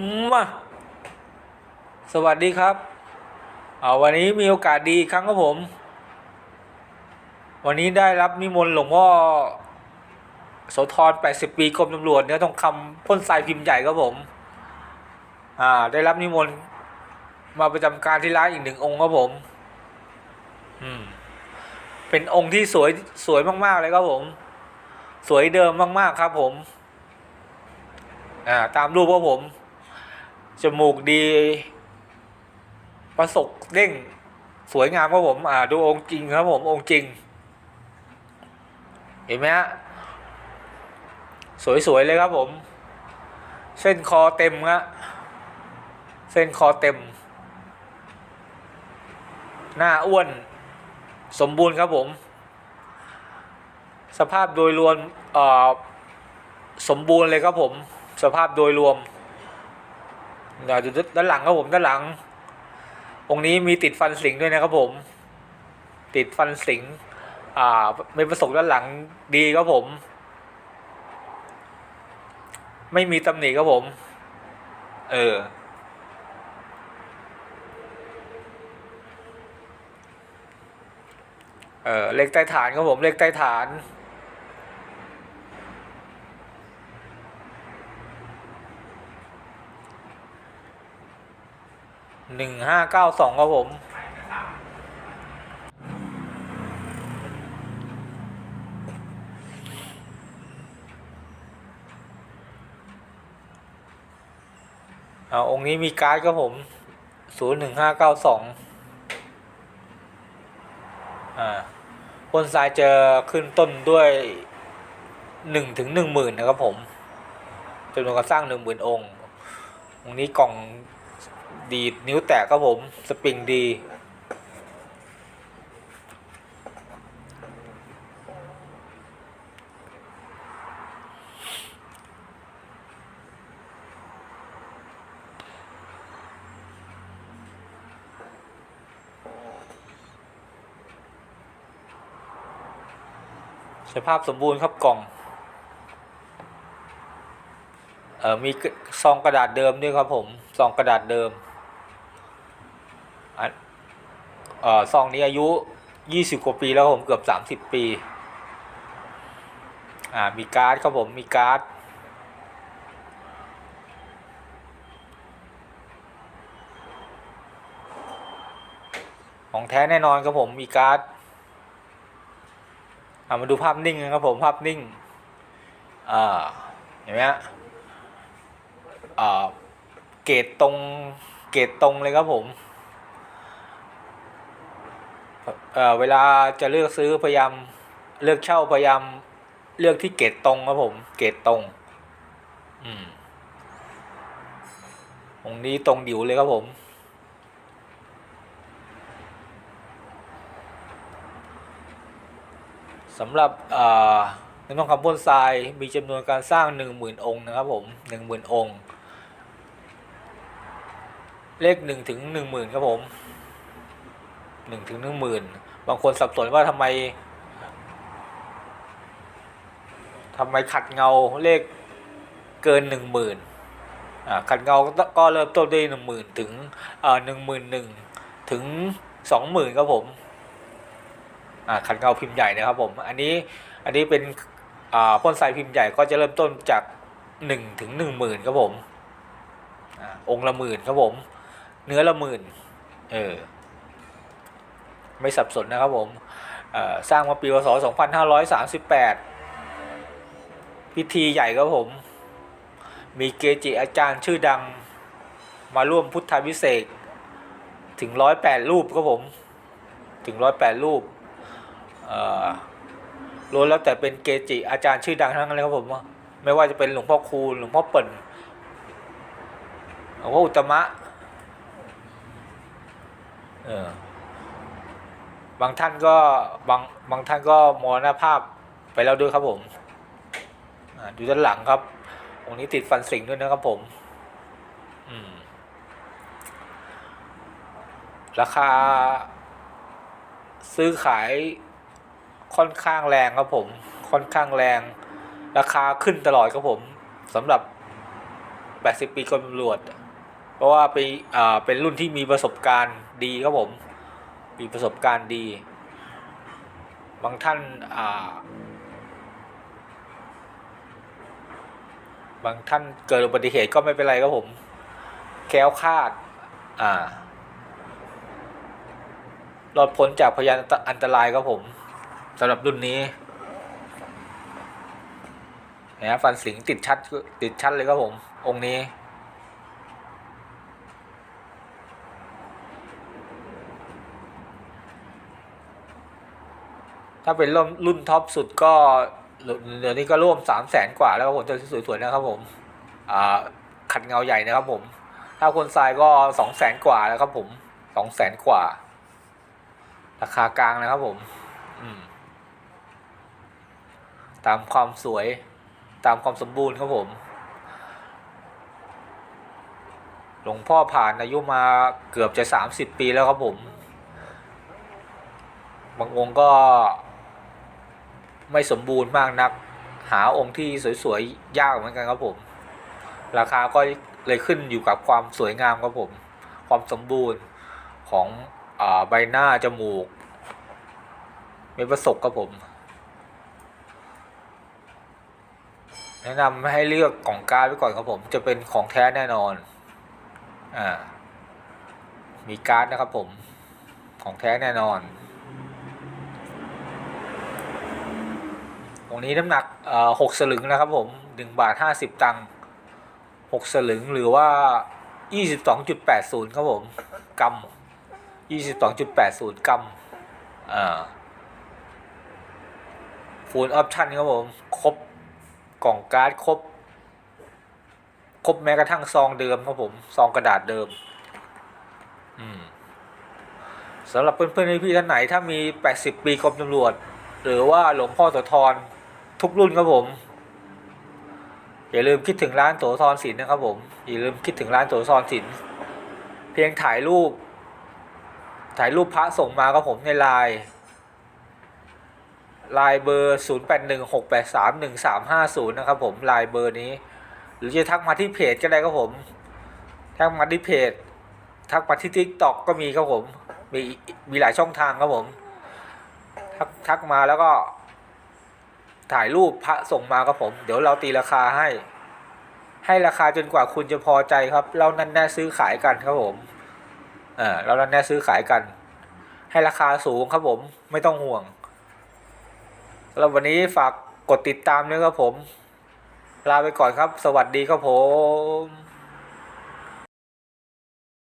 มาสวัสดีครับ เอาวันนี้มีโอกาสดีครั้งครับผม วันนี้ได้รับนิมนต์หลวงพ่อโสธร80 ปีกรมตำรวจเนื้อทองคำพ่นทรายพิมพ์ใหญ่ครับผม อ่า ได้รับนิมนต์มาประจำการที่ร้านอีกหนึ่งองค์ครับผม อืม เป็นองค์ที่สวยสวยมากๆเลยครับผม สวยเดิมมากๆครับผม อ่า ตามรูปครับผม จมูกดี ประสกเด้งสวยงามครับผม อ่า ดูองค์จริงครับผมองค์จริง เห็นไหมฮะสวยๆเลยครับผม เส้นคอเต็มฮะเส้นคอเต็ม หน้าอ้วน สมบูรณ์ครับผม สภาพโดยรวมเอ่อสมบูรณ์เลยครับผม สภาพโดยรวม เดี๋ยวดูด้านหลังครับผมด้านหลัง องค์นี้มีติดฟันสิงด้วยนะครับผม ติดฟันสิง อ่าไม่ประสบด้านหลังดีครับผม ไม่มีตำหนิครับผม เออเออเลขใต้ฐานครับผมเลขใต้ฐาน หนึ่งห้าเก้าสองครับผม เอาองค์นี้มีการ์ดครับผมศูนย์หนึ่งห้าเก้าสองอ่าพ่นทรายจะขึ้นต้นด้วยหนึ่งถึงหนึ่งหมื่นนะครับผมจำนวนการสร้างหนึ่งหมื่นองค์ตรงนี้กล่อง ดีดนิ้วแตกครับผม สปริงดี สภาพสมบูรณ์ครับกล่อง เออมีซองกระดาษเดิมด้วยครับผมซองกระดาษเดิมอันเออซองนี้อายุยี่สิบกว่าปีแล้วครับผมเกือบสามสิบปีอ่ามีการ์ดครับผมมีการ์ดของแท้แน่นอนครับผมมีการ์ดอ่ามาดูภาพนิ่งนะครับผมภาพนิ่งอ่าเห็นไหมฮะ เกรดตรงเกรดตรงเลยครับผมเเวลาจะเลือกซื้อพยายามเลือกเช่าพยายามเลือกที่เกรดตรงครับผม เกรดตรง อืมตรงนี้ตรงดิวเลยครับผม สำหรับเงินทองคำพ่นทรายมีจำนวนการสร้าง 10,000 องค์นะครับผม 10,000 องค์ เลข1ถึง10,000ครับผม1ถึง10,000บางคนสับสนว่าทำไมทำไมขัดเงาเลขเกิน10,000อ่าขัดเงาก็เริ่มต้นด้วย10,000ถึงเอ่อ11,000ถึง20,000ครับผมขันเงาพิมพ์ใหญ่นะครับผม อันนี้อันนี้เป็นพ่นทรายพิมพ์ใหญ่ก็จะเริ่มต้นจากหนึ่งถึงหนึ่งหมื่นครับผมอ่าองค์ละหมื่นครับผม เนื้อละหมื่น เออ ไม่สับสนนะครับผมสร้างมาปีพศสองพันห้าร้อยสามสิบแปดพิธีใหญ่ครับผม มีเกจิอาจารย์ชื่อดัง มาร่วมพุทธาพิเศษถึงร้อยแปดรูปครับผม ถึงร้อยแปดรูปล้วนแล้วแต่เป็นเกจิอาจารย์ชื่อดังทั้งนั้นเลยครับผม ไม่ว่าจะเป็นหลวงพ่อคูณหลวงพ่อเปิ่นหลวงพ่ออุตมะ ออบางท่านก็บางบางท่านก็มรณภาพไปแล้วด้วยครับผมดูด้านหลังครับองค์นี้ติดฟันสิงด้วยนะครับผม อืม ราคา ซื้อขายค่อนข้างแรงครับผม ค่อนข้างแรง ราคาขึ้นตลอดครับผมสำหรับ 80 ปีกรมตำรวจ เพราะว่าเป็นอ่าเป็นรุ่นที่มีประสบการณ์ ดีครับผม มีประสบการณ์ดี บางท่านอ่าบางท่านเกิดอุบัติเหตุก็ไม่เป็นไรครับผม แค้วคาด อ่ารอดพ้นจากพยานอันตรายครับผมสำหรับรุ่นนี้นะฟันสิงติดชัดติดชัดเลยครับผม องค์นี้ ถ้าเป็นรุ่นรุ่นท็อปสุดก็เดี๋ยวนี้ก็ร่วมสามแสนกว่าแล้วครับผมจะสวยๆนะครับผมอ่าขัดเงาใหญ่นะครับผม ถ้าคนทรายก็สองแสนกว่าแล้วครับผมสองแสนกว่า ราคากลางนะครับผมมตามความสวยตามความสมบูรณ์ครับผม หลวงพ่อผ่านอายุมาเกือบจะสามสิบปีแล้วครับผม บางองค์ก็ ไม่สมบูรณ์มากนัก หาองค์ที่สวยๆยากเหมือนกันครับผม ราคาก็เลยขึ้นอยู่กับความสวยงามครับผม ความสมบูรณ์ของอใบหน้าจมูกเม็ดประสบครับผม แนะนำให้เลือกกล่องการ์ดไว้ก่อนครับผม จะเป็นของแท้แน่นอนอ่ามีการ์ดนะครับผมของแท้แน่นอน ตรงนี้น้ำหนักหกสลึงนะครับผมหนึ่งบาทห้าสิบตังค์หกสลึงหรือว่ายี่สิบสองจุดแปดศูนย์ครับผมกรัมยี่สิบสองจุดแปดศูนย์กรัมอ่าฟูลออปชั่นครับผม ครบกล่องการ์ดครบ ครบแม้กระทั่งซองเดิมครับผม ซองกระดาษเดิม อืมสำหรับเพื่อนๆพี่ท่านไหน ถ้ามี 80 ปีกรมตำรวจ หรือว่าหลวงพ่อโสธร ทุกรุ่นครับผม อย่าลืมคิดถึงร้านโสธรศิลป์นะครับผม อย่าลืมคิดถึงร้านโสธรศิลป์เพียงถ่ายรูป ถ่ายรูปพระส่งมาครับผมในไลน์ไลน์เบอร์ 0 8 1 6 8 3 1 3 5 0 นะครับผมไลน์เบอร์นี้ หรือจะทักมาที่เพจก็ได้ครับผม ทักมาที่เพจ ทักมาที่ทิกตอกก็มีครับผม มีมีหลายช่องทางครับผม ทักทักมาแล้วก็ ถ่ายรูปพระส่งมาครับผม เดี๋ยวเราตีราคาให้ ให้ราคาจนกว่าคุณจะพอใจครับ เรานั่นแน่ซื้อขายกันครับผมเออเรานั่นแน่ซื้อขายกัน ให้ราคาสูงครับผมไม่ต้องห่วงแล้ววันนี้ฝากกดติดตามด้วยครับผม ลาไปก่อนครับ สวัสดีครับผม